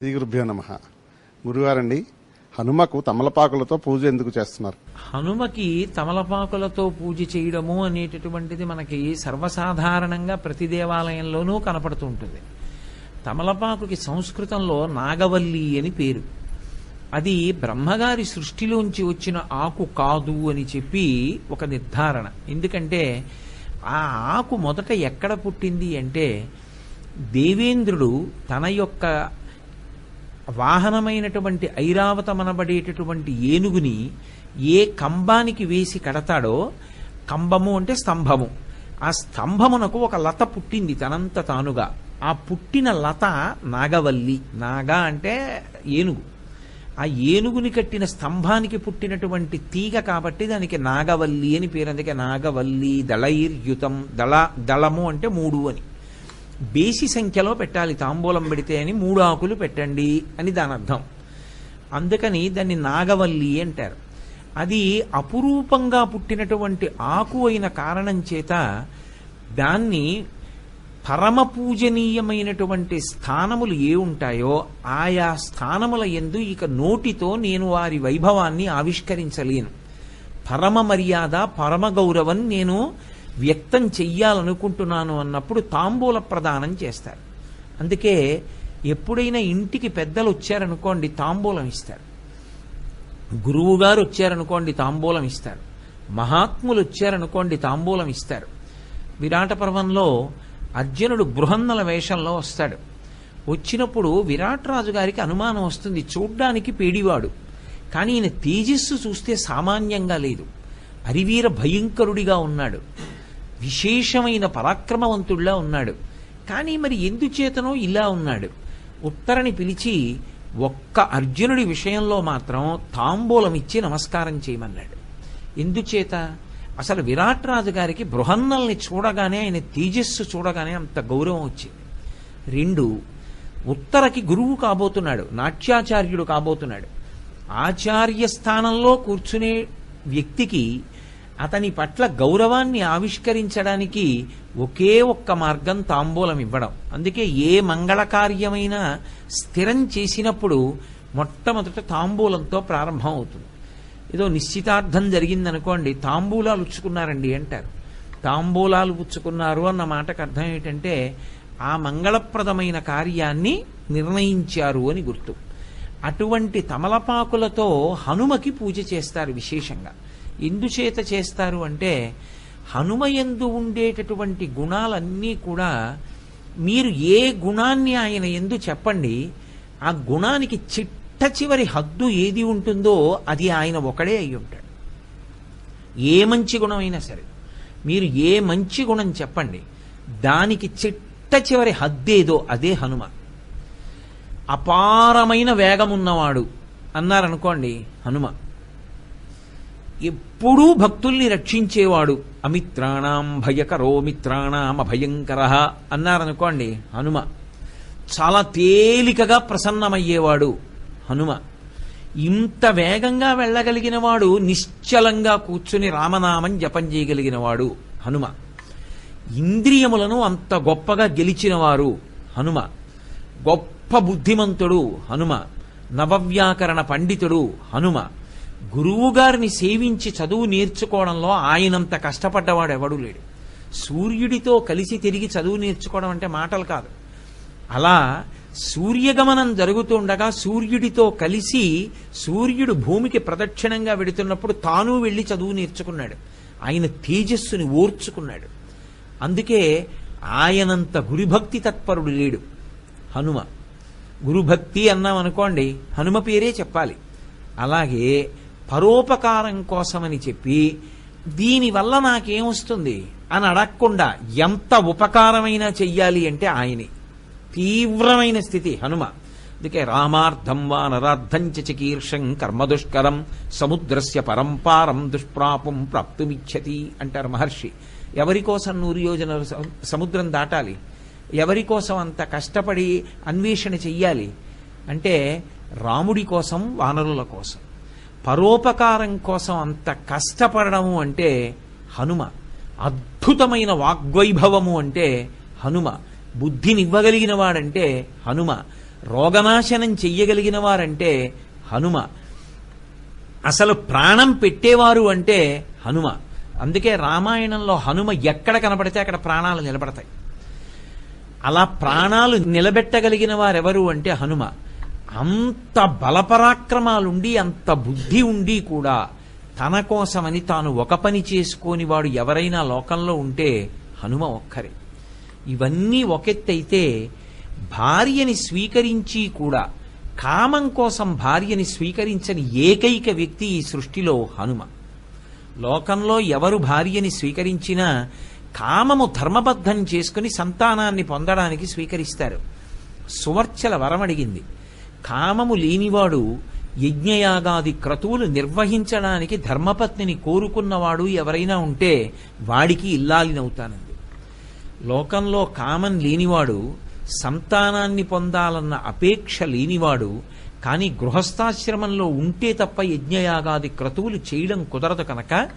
శ్రీ గురుభ్యో నమ. గురుగారండి హనుమకు తమలపాకులతో పూజ ఎందుకు చేస్తున్నారు? హనుమకి తమలపాకులతో పూజ చేయడము అనేటటువంటిది మనకి సర్వసాధారణంగా ప్రతి దేవాలయంలోనూ కనపడుతూ ఉంటుంది తమలపాకుకి సంస్కృతంలో నాగవల్లి అని పేరు. అది బ్రహ్మగారి సృష్టిలోంచి వచ్చిన ఆకు కాదు అని చెప్పి ఒక నిర్ధారణ. ఎందుకంటే ఆ ఆకు మొదట ఎక్కడ పుట్టింది అంటే దేవేంద్రుడు తన యొక్క వాహనమైనటువంటి ఐరావతమనబడేటటువంటి ఏనుగుని ఏ కంబానికి వేసి కడతాడో కంబము అంటే స్తంభము. ఆ స్తంభమునకు ఒక లత పుట్టింది తనంత తానుగా. ఆ పుట్టిన లత నాగవల్లి. నాగ అంటే ఏనుగు. ఆ ఏనుగుని కట్టిన స్తంభానికి పుట్టినటువంటి తీగ కాబట్టి దానికి నాగవల్లి అని పేరు. అందుకే నాగవల్లి దళైర్యుతం దళ దళము అంటే మూడు అని. బేసి సంఖ్యలో పెట్టాలి. తాంబూలం పెడితే అని మూడు ఆకులు పెట్టండి అని దాని అర్థం. అందుకని దాన్ని నాగవల్లి అంటారు. అది అపురూపంగా పుట్టినటువంటి ఆకు అయిన కారణం చేత దాన్ని పరమ పూజనీయమైనటువంటి స్థానములు ఏ ఉంటాయో ఆయా స్థానముల ఎందు ఇక నోటితో నేను వారి వైభవాన్ని ఆవిష్కరించలేను. పరమ మర్యాద పరమ గౌరవం నేను వ్యక్తం చెయ్యాలనుకుంటున్నాను అన్నప్పుడు తాంబూల ప్రదానం చేస్తారు. అందుకే ఎప్పుడైనా ఇంటికి పెద్దలు వచ్చారనుకోండి తాంబూలం ఇస్తారు. గురువు గారు వచ్చారనుకోండి తాంబూలం ఇస్తారు. మహాత్ములు వచ్చారనుకోండి తాంబూలం ఇస్తారు. విరాట పర్వంలో అర్జునుడు బృహన్నల వేషంలో వస్తాడు. వచ్చినప్పుడు విరాట్ రాజు గారికి అనుమానం వస్తుంది. చూడ్డానికి పేడివాడు. కానీ ఈయన తేజస్సు చూస్తే సామాన్యంగా లేదు. అరివీర భయంకరుడిగా ఉన్నాడు. విశేషమైన పరాక్రమవంతుడిలా ఉన్నాడు. కానీ మరి ఎందుచేతనో ఇలా ఉన్నాడు. ఉత్తరని పిలిచి ఒక్క అర్జునుడి విషయంలో మాత్రం తాంబూలం ఇచ్చి నమస్కారం చేయమన్నాడు. ఎందుచేత? అసలు విరాట్ రాజు గారికి బృహన్నల్ని చూడగానే ఆయన తేజస్సు చూడగానే అంత గౌరవం వచ్చింది. రెండు ఉత్తరకి గురువు కాబోతున్నాడు నాట్యాచార్యుడు కాబోతున్నాడు. ఆచార్య స్థానంలో కూర్చునే వ్యక్తికి అతని పట్ల గౌరవాన్ని ఆవిష్కరించడానికి ఒకే ఒక్క మార్గం తాంబూలం ఇవ్వడం. అందుకే ఏ మంగళకార్యమైనా స్థిరం చేసినప్పుడు మొట్టమొదట తాంబూలంతో ప్రారంభం అవుతుంది. ఏదో నిశ్చితార్థం జరిగిందనుకోండి తాంబూలాలు ఉచ్చుకున్నారండి అంటారు. తాంబూలాలు పుచ్చుకున్నారు అన్న మాటకు అర్థం ఏంటంటే ఆ మంగళప్రదమైన కార్యాన్ని నిర్ణయించారు అని గుర్తు. అటువంటి తమలపాకులతో హనుమకి పూజ చేస్తారు విశేషంగా. ఎందుచేత చేస్తారు అంటే హనుమయందు ఉండేటటువంటి గుణాలన్నీ కూడా మీరు ఏ గుణాన్ని ఆయన ఎందు చెప్పండి ఆ గుణానికి చిట్ట చివరి హద్దు ఏది ఉంటుందో అది ఆయన ఒకడే అయి ఉంటాడు. ఏ మంచి గుణమైనా సరే మీరు ఏ మంచి గుణం చెప్పండి దానికి చిట్ట చివరి హద్దేదో అదే హనుమ. అపారమైన వేగమున్నవాడు అన్నారనుకోండి హనుమ ఎప్పుడూ భక్తుల్ని రక్షించేవాడు. అమిత్రాణం భయకరో మిత్రాణం అభయంకర అన్నారనుకోండి హనుమ. చాలా తేలికగా ప్రసన్నమయ్యేవాడు హనుమ. ఇంత వేగంగా వెళ్ళగలిగిన వాడు నిశ్చలంగా కూర్చుని రామనామం జపం చేయగలిగినవాడు హనుమ. ఇంద్రియములను అంత గొప్పగా గెలిచినవారు హనుమ. గొప్ప బుద్ధిమంతుడు హనుమ. నవవ్యాకరణ పండితుడు హనుమ. గురువుగారిని సేవించి చదువు నేర్చుకోవడంలో ఆయనంత కష్టపడ్డవాడు ఎవడూ లేడు. సూర్యుడితో కలిసి తిరిగి చదువు నేర్చుకోవడం అంటే మాటలు కాదు. అలా సూర్యగమనం జరుగుతుండగా సూర్యుడితో కలిసి సూర్యుడు భూమికి ప్రదక్షిణంగా వెడుతున్నప్పుడు తాను వెళ్ళి చదువు నేర్చుకున్నాడు. ఆయన తేజస్సుని ఓర్చుకున్నాడు. అందుకే ఆయనంత గురుభక్తి తత్పరుడు లేడు. హనుమ. గురుభక్తి అన్నాం అనుకోండి హనుమ పేరే చెప్పాలి. అలాగే పరోపకారం కోసమని చెప్పి దీనివల్ల నాకేమొస్తుంది అని అడగకుండా ఎంత ఉపకారమైనా చెయ్యాలి అంటే ఆయనే. తీవ్రమైన స్థితి హనుమ. అందుకే రామార్థం వా నరార్థం చకీర్షం కర్మ కర్మదుష్కరం సముద్రస్య పరంపారం దుష్ప్రాపం ప్రాప్తుమిచ్చతి అంటారు మహర్షి. ఎవరి కోసం నూరు సముద్రం దాటాలి? ఎవరి కోసం అంత కష్టపడి అన్వేషణ చెయ్యాలి? అంటే రాముడి కోసం వానరుల కోసం. పరోపకారం కోసం అంత కష్టపడము అంటే హనుమ. అద్భుతమైన వాగ్వైభవము అంటే హనుమ. బుద్ధినివ్వగలిగిన వాడంటే హనుమ. రోగనాశనం చెయ్యగలిగిన వారంటే హనుమ. అసలు ప్రాణం పెట్టేవారు అంటే హనుమ. అందుకే రామాయణంలో హనుమ ఎక్కడ కనపడితే అక్కడ ప్రాణాలు నిలబడతాయి. అలా ప్రాణాలు నిలబెట్టగలిగిన వారెవరు అంటే హనుమ. అంత బలపరాక్రమాలుండి అంత బుద్ధి ఉండి కూడా తన కోసమని తాను ఒక పని చేసుకోని వాడు ఎవరైనా లోకంలో ఉంటే హనుమ ఒక్కరే. ఇవన్నీ ఒకెత్తైతే భార్యని స్వీకరించి కూడా కామం కోసం భార్యని స్వీకరించని ఏకైక వ్యక్తి ఈ సృష్టిలో హనుమ. లోకంలో ఎవరు భార్యని స్వీకరించినా కామము ధర్మబద్ధం చేసుకుని సంతానాన్ని పొందడానికి స్వీకరిస్తారు. సువర్చల వరం అడిగింది కామము లేనివాడు యజ్ఞయాగాది క్రతువులు నిర్వహించడానికి ధర్మపత్నిని కోరుకున్నవాడు ఎవరైనా ఉంటే వాడికి ఇల్లాలినవుతానంది. లోకంలో కామం లేనివాడు సంతానాన్ని పొందాలన్న అపేక్ష లేనివాడు కానీ గృహస్థాశ్రమంలో ఉంటే తప్ప యజ్ఞయాగాది క్రతువులు చేయడం కుదరదు కనుక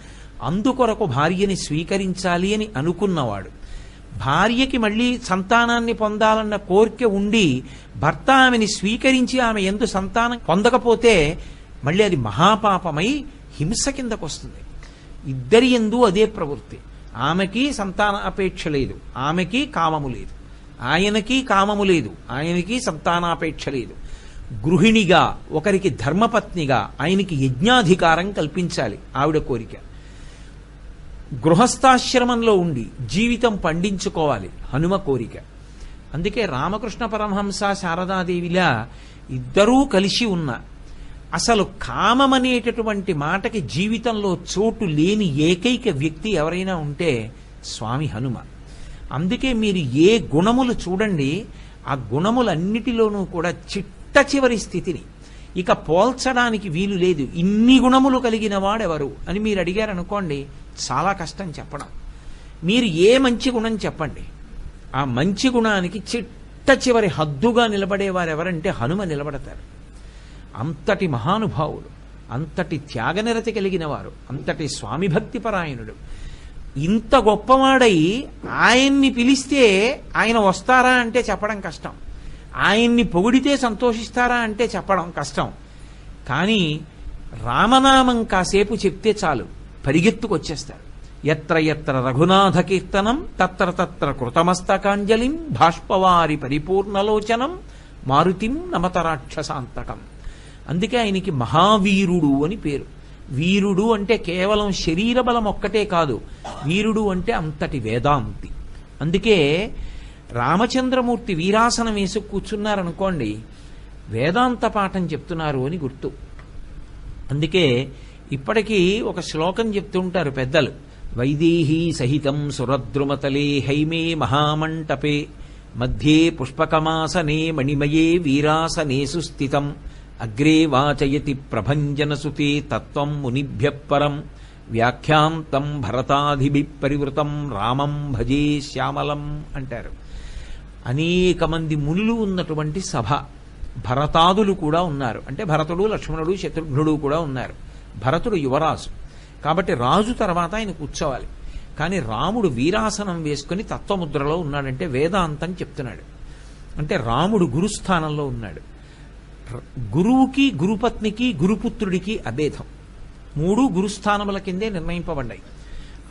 అందుకొరకు భార్యని స్వీకరించాలి అని అనుకున్నవాడు. భార్యకి మళ్ళీ సంతానాన్ని పొందాలన్న కోరిక ఉండి భర్త ఆమెని స్వీకరించి ఆమె ఎందు సంతానం పొందకపోతే మళ్ళీ అది మహాపాపమై హింస కిందకు వస్తుంది. ఇద్దరి ఎందు అదే ప్రవృత్తి. ఆమెకి సంతాన అపేక్ష లేదు. ఆమెకి కామము లేదు. ఆయనకి కామము లేదు. ఆయనకి సంతానాపేక్ష లేదు. గృహిణిగా ఒకరికి ధర్మపత్నిగా ఆయనకి యజ్ఞాధికారం కల్పించాలి. ఆవిడ కోరిక. గృహస్థాశ్రమంలో ఉండి జీవితం పండించుకోవాలి హనుమ కోరిక. అందుకే రామకృష్ణ పరమహంస శారదాదేవిలా ఇద్దరూ కలిసి ఉన్న అసలు కామమనేటటువంటి మాటకి జీవితంలో చోటు లేని ఏకైక వ్యక్తి ఎవరైనా ఉంటే స్వామి హనుమ. అందుకే మీరు ఏ గుణములు చూడండి ఆ గుణములన్నిటిలోనూ కూడా చిట్ట చివరి స్థితిని. ఇక పోల్చడానికి వీలు లేదు. ఇన్ని గుణములు కలిగిన వాడెవరు అని మీరు అడిగారనుకోండి చాలా కష్టం చెప్పడం. మీరు ఏ మంచి గుణం చెప్పండి. ఆ మంచి గుణానికి చిట్ట చివరి హద్దుగా నిలబడేవారు ఎవరంటే హనుమ నిలబడతారు. అంతటి మహానుభావుడు అంతటి త్యాగనిరతి కలిగిన వారు అంతటి స్వామి భక్తి పరాయణుడు. ఇంత గొప్పవాడై ఆయన్ని పిలిస్తే ఆయన వస్తారా అంటే చెప్పడం కష్టం. ఆయన్ని పొగిడితే సంతోషిస్తారా అంటే చెప్పడం కష్టం. కానీ రామనామం కాసేపు చెప్తే చాలు. పరిగెత్తుకొచ్చేస్తారు. ఎత్ర ఎత్ర రఘునాథ కీర్తనం తత్ర తత్ర కృతమస్తకాంజలిం భాష్పవారి పరిపూర్ణలోచనం మారుతిం నమత రాక్షసాంతకం అందుకే ఆయనకి మహావీరుడు అని పేరు. వీరుడు అంటే కేవలం శరీర బలం ఒక్కటే కాదు వీరుడు అంటే అంతటి వేదాంతి. అందుకే రామచంద్రమూర్తి వీరాసనం వేసి కూర్చున్నారనుకోండి వేదాంత పాఠం చెప్తున్నారు అని గుర్తు. అందుకే ఇప్పటికీ ఒక శ్లోకం చెప్తుంటారు పెద్దలు. వైదేహీ సహితం సురద్రుమతలే హైమే మహామంటపే. మధ్యే పుష్పకమాసనే మణిమయే వీరాసనేసు స్థితం అగ్రే వాచయతి ప్రభంజనసుతే తత్వం మునిభ్య పరం. వ్యాఖ్యాంతం భరతాధిభి పరివృతం రామం భజే శ్యామలం అంటారు. అనేక మంది మునులు ఉన్నటువంటి సభ. భరతాదులు కూడా ఉన్నారు. అంటే భరతుడు లక్ష్మణుడు శత్రుఘ్నుడు కూడా ఉన్నారు. భరతుడు యువరాజు. కాబట్టి రాజు తర్వాత ఆయన కూర్చోవాలి. కానీ రాముడు వీరాసనం వేసుకుని తత్వముద్రలో ఉన్నాడంటే వేదాంతం చెప్తున్నాడు. అంటే రాముడు గురుస్థానంలో ఉన్నాడు. గురువుకి గురుపత్నికి గురుపుత్రుడికి అభేదం. మూడు గురుస్థానముల కిందే నిర్ణయింపబడ్డాయి.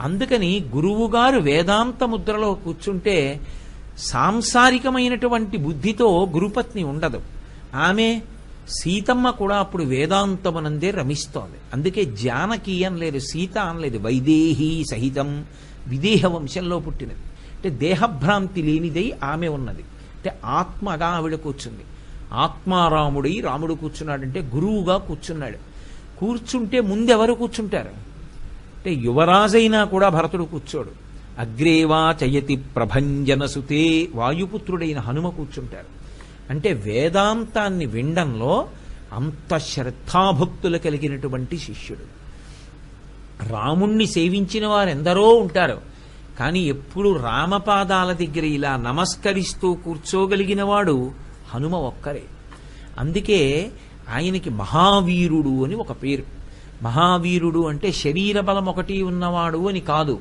అందుకని గురువుగారు వేదాంత ముద్రలో కూర్చుంటే సాంసారికమైనటువంటి బుద్ధితో గురుపత్ని ఉండదు. ఆమె సీతమ్మ కూడా అప్పుడు వేదాంతమునందే రమిస్తోంది. అందుకే జానకి అనలేదు సీత అనలేదు వైదేహీ సహితం విదేహ వంశంలో పుట్టినది. అంటే దేహభ్రాంతి లేనిదై ఆమె ఉన్నది. అంటే ఆత్మగా ఆవిడ కూర్చుంది. ఆత్మారాముడై రాముడు కూర్చున్నాడంటే గురువుగా కూర్చున్నాడు. కూర్చుంటే ముందెవరు కూర్చుంటారు? అంటే యువరాజైనా కూడా భరతుడు కూర్చోడు. అగ్రేవా చయతి ప్రభంజనసుతే వాయుపుత్రుడైన హనుమ కూర్చుంటారు. అంటే వేదాంతాన్ని వినడంలో అంత శ్రద్ధాభక్తులు కలిగినటువంటి శిష్యుడు. రాముణ్ణి సేవించిన వారెందరో ఉంటారు. కానీ ఎప్పుడు రామపాదాల దగ్గర ఇలా నమస్కరిస్తూ కూర్చోగలిగిన వాడు హనుమ ఒక్కరే. అందుకే ఆయనకి మహావీరుడు అని ఒక పేరు. మహావీరుడు అంటే శరీర బలం ఒకటి ఉన్నవాడు అని కాదు.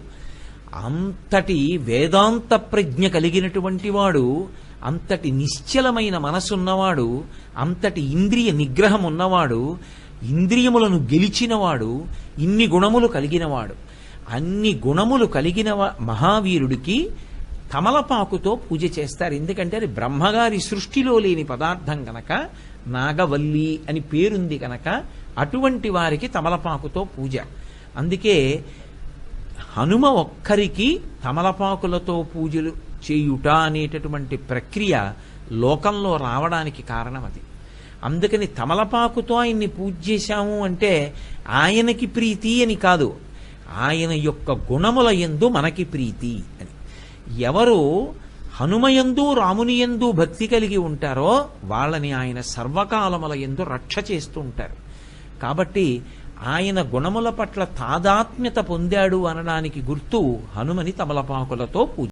అంతటి వేదాంత ప్రజ్ఞ కలిగినటువంటి వాడు అంతటి నిశ్చలమైన మనసున్నవాడు అంతటి ఇంద్రియ నిగ్రహం ఉన్నవాడు ఇంద్రియములను గెలిచినవాడు ఇన్ని గుణములు కలిగినవాడు. అన్ని గుణములు కలిగిన మహావీరుడికి తమలపాకుతో పూజ చేస్తారు. ఎందుకంటే అది బ్రహ్మగారి సృష్టిలో లేని పదార్థం గనక నాగవల్లి అని పేరుంది కనుక అటువంటి వారికి తమలపాకుతో పూజ. అందుకే హనుమ ఒక్కరికి తమలపాకులతో పూజలు చేయుట అనేటటువంటి ప్రక్రియ లోకంలో రావడానికి కారణం అది. అందుకని తమలపాకుతో ఆయన్ని పూజ చేశాము అంటే ఆయనకి ప్రీతి అని కాదు. ఆయన యొక్క గుణముల ఎందు మనకి ప్రీతి అని. ఎవరు హనుమయందు రామునియందు భక్తి కలిగి ఉంటారో వాళ్ళని ఆయన సర్వకాలముల ఎందు రక్ష చేస్తూ ఉంటారు. కాబట్టి ఆయన గుణముల పట్ల తాదాత్మ్యత పొందాడు అనడానికి గుర్తు హనుమని తమలపాకులతో పూజ